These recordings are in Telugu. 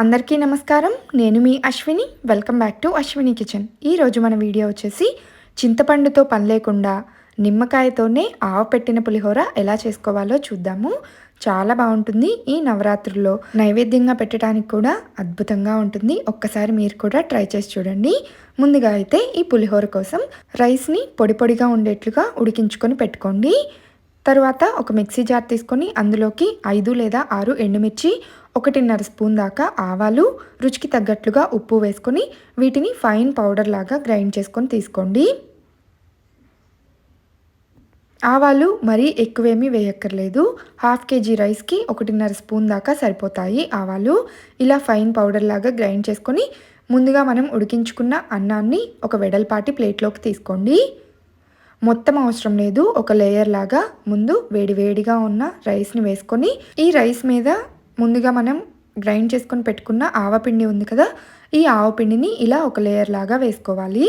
అందరికీ నమస్కారం. నేను మీ Ashwini. Welcome back to Ashwini kitchen ఈరోజు మన వీడియో వచ్చేసి చింతపండుతో పని లేకుండా నిమ్మకాయతోనే ఆవ పెట్టిన పులిహోర ఎలా చేసుకోవాలో చూద్దాము. చాలా బాగుంటుంది ఈ నవరాత్రుల్లో. నైవేద్యంగా పెట్టడానికి కూడా అద్భుతంగా ఉంటుంది. ఒక్కసారి మీరు కూడా ట్రై చేసి చూడండి. ముందుగా అయితే ఈ పులిహోర కోసం రైస్ని పొడి పొడిగా ఉండేట్లుగా ఉడికించుకొని పెట్టుకోండి. తర్వాత ఒక మిక్సీ జార్ తీసుకొని అందులోకి ఐదు లేదా ఆరు ఎండుమిర్చి ఒకటిన్నర స్పూన్ దాకా ఆవాలు రుచికి తగ్గట్లుగా ఉప్పు వేసుకొని వీటిని ఫైన్ పౌడర్ లాగా గ్రైండ్ చేసుకొని తీసుకోండి. ఆవాలు మరీ ఎక్కువేమీ వేయక్కర్లేదు. హాఫ్ కేజీ రైస్కి ఒకటిన్నర స్పూన్ దాకా సరిపోతాయి ఆవాలు. ఇలా ఫైన్ పౌడర్ లాగా గ్రైండ్ చేసుకొని ముందుగా మనం ఉడికించుకున్న అన్నాన్ని ఒక వెడల్పాటి ప్లేట్లోకి తీసుకోండి. మొత్తం అవసరం లేదు. ఒక లేయర్ లాగా ముందు వేడివేడిగా ఉన్న రైస్ని వేసుకొని ఈ రైస్ మీద ముందుగా మనం గ్రైండ్ చేసుకొని పెట్టుకున్న ఆవపిండి ఉంది కదా ఈ ఆవపిండిని ఇలా ఒక లేయర్ లాగా వేసుకోవాలి.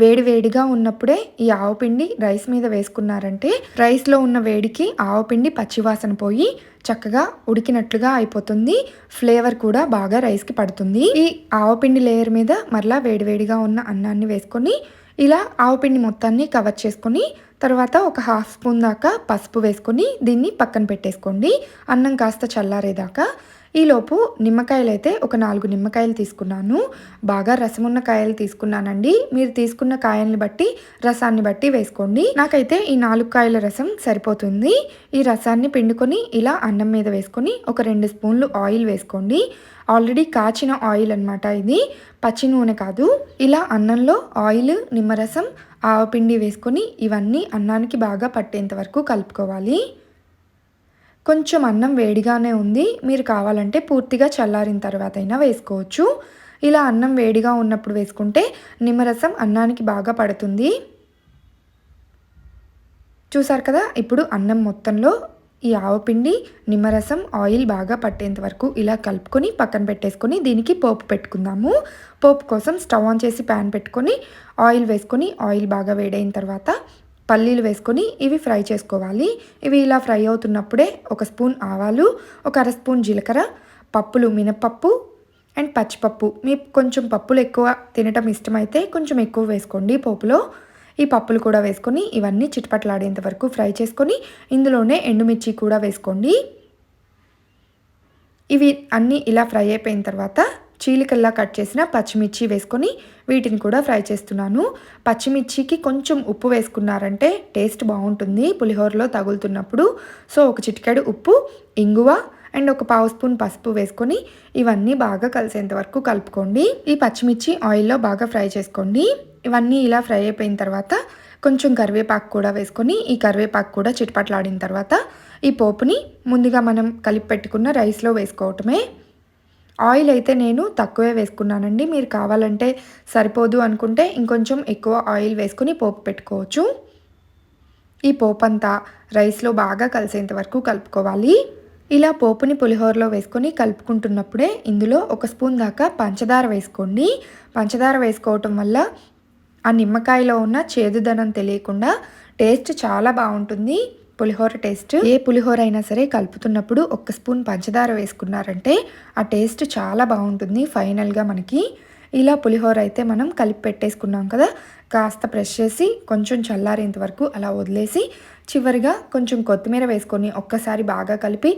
వేడి వేడిగా ఉన్నప్పుడే ఈ ఆవపిండి రైస్ మీద వేసుకున్నారంటే రైస్లో ఉన్న వేడికి ఆవపిండి పచ్చివాసన పోయి చక్కగా ఉడికినట్లుగా అయిపోతుంది. ఫ్లేవర్ కూడా బాగా రైస్కి పడుతుంది. ఈ ఆవపిండి లేయర్ మీద మరలా వేడివేడిగా ఉన్న అన్నాన్ని వేసుకొని ఇలా ఆవుపిండి మొత్తాన్ని కవర్ చేసుకొని తర్వాత ఒక హాఫ్ స్పూన్ దాకా పసుపు వేసుకొని దీన్ని పక్కన పెట్టేసుకోండి. అన్నం కాస్త చల్లారేదాకా ఈలోపు నిమ్మకాయలు అయితే ఒక నాలుగు నిమ్మకాయలు తీసుకున్నాను. బాగా రసం ఉన్న కాయలు తీసుకున్నానండి. మీరు తీసుకున్న కాయల్ని బట్టి రసాన్ని బట్టి వేసుకోండి. నాకైతే ఈ నాలుగు కాయల రసం సరిపోతుంది. ఈ రసాన్ని పిండుకొని ఇలా అన్నం మీద వేసుకొని ఒక రెండు స్పూన్లు ఆయిల్ వేసుకోండి. ఆల్రెడీ కాచిన ఆయిల్ అనమాట ఇది. పచ్చి నూనె కాదు. ఇలా అన్నంలో ఆయిల్ నిమ్మరసం ఆవపిండి వేసుకొని ఇవన్నీ అన్నానికి బాగా పట్టేంత వరకు కలుపుకోవాలి. కొంచెం అన్నం వేడిగానే ఉంది. మీరు కావాలంటే పూర్తిగా చల్లారిన తర్వాత అయినా వేసుకోవచ్చు. ఇలా అన్నం వేడిగా ఉన్నప్పుడు వేసుకుంటే నిమ్మరసం అన్నానికి బాగా పడుతుంది. చూసారు కదా? ఇప్పుడు అన్నం మొత్తంలో ఈ ఆవపిండి నిమ్మరసం ఆయిల్ బాగా పట్టేంత వరకు ఇలా కలుపుకొని పక్కన పెట్టేసుకొని దీనికి పోపు పెట్టుకుందాము. పోపు కోసం స్టవ్ ఆన్ చేసి ప్యాన్ పెట్టుకొని ఆయిల్ వేసుకొని ఆయిల్ బాగా వేడైన తర్వాత పల్లీలు వేసుకొని ఇవి ఫ్రై చేసుకోవాలి. ఇవి ఇలా ఫ్రై అవుతున్నప్పుడే ఒక స్పూన్ ఆవాలు ఒక అర స్పూన్ జీలకర్ర పప్పులు మినపప్పు అండ్ పచ్చిపప్పు. మీకు కొంచెం పప్పులు ఎక్కువ తినటం ఇష్టమైతే కొంచెం ఎక్కువ వేసుకోండి పోపులో. ఈ పప్పులు కూడా వేసుకొని ఇవన్నీ చిటపట్లాడేంత వరకు ఫ్రై చేసుకొని ఇందులోనే ఎండుమిర్చి కూడా వేసుకోండి. ఇవి అన్నీ ఇలా ఫ్రై అయిపోయిన తర్వాత చీలికల్లా కట్ చేసిన పచ్చిమిర్చి వేసుకొని వీటిని కూడా ఫ్రై చేస్తున్నాను. పచ్చిమిర్చికి కొంచెం ఉప్పు వేసుకున్నారంటే టేస్ట్ బాగుంటుంది పులిహోరలో తగులుతున్నప్పుడు. సో ఒక చిటికెడు ఉప్పు ఇంగువ అండ్ ఒక పావు స్పూన్ పసుపు వేసుకొని ఇవన్నీ బాగా కలిసేంత వరకు కలుపుకోండి. ఈ పచ్చిమిర్చి ఆయిల్లో బాగా ఫ్రై చేసుకోండి. ఇవన్నీ ఇలా ఫ్రై అయిపోయిన తర్వాత కొంచెం కరివేపాకు కూడా వేసుకొని ఈ కరివేపాకు కూడా చిటపట్లాడిన తర్వాత ఈ పోపుని ముందుగా మనం కలిపి పెట్టుకున్న రైస్లో వేసుకోవటమే. ఆయిల్ అయితే నేను తక్కువే వేసుకున్నానండి. మీరు కావాలంటే సరిపోదు అనుకుంటే ఇంకొంచెం ఎక్కువ ఆయిల్ వేసుకుని పోపు పెట్టుకోవచ్చు. ఈ పోపు అంతా రైస్లో బాగా కలిసేంత వరకు కలుపుకోవాలి. ఇలా పోపుని పులిహోరలో వేసుకొని కలుపుకుంటున్నప్పుడే ఇందులో ఒక స్పూన్ దాకా పంచదార వేసుకోండి. పంచదార వేసుకోవటం వల్ల ఆ నిమ్మకాయలో ఉన్న చేదుదనం తెలియకుండా టేస్ట్ చాలా బాగుంటుంది. పులిహోర టేస్ట్. ఏ పులిహోర అయినా సరే కలుపుతున్నప్పుడు ఒక స్పూన్ పంచదార వేసుకున్నారంటే ఆ టేస్ట్ చాలా బాగుంటుంది ఫైనల్గా మనకి. ఇలా పులిహోర అయితే మనం కలిపి పెట్టేసుకున్నాం కదా. కాస్త ప్రెస్ చేసి కొంచెం చల్లారేంత వరకు అలా వదిలేసి చివరిగా కొంచెం కొత్తిమీర వేసుకొని ఒక్కసారి బాగా కలిపి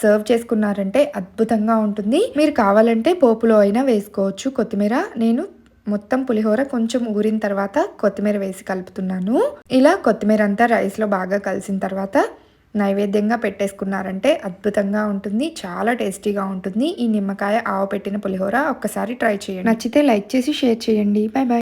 సర్వ్ చేసుకున్నారంటే అద్భుతంగా ఉంటుంది. మీరు కావాలంటే పోపులో అయినా వేసుకోవచ్చు కొత్తిమీర. నేను మొత్తం పులిహోర కొంచెం ఊరిన తర్వాత కొత్తిమీర వేసి కలుపుతున్నాను. ఇలా కొత్తిమీర అంతా రైస్లో బాగా కలిసిన తర్వాత నైవేద్యంగా పెట్టేసుకున్నారంటే అద్భుతంగా ఉంటుంది చాలా టేస్టీగా ఉంటుంది. ఈ నిమ్మకాయ ఆవు పెట్టిన పులిహోర ఒక్కసారి ట్రై చేయండి. నచ్చితే లైక్ చేసి షేర్ చేయండి. Bye bye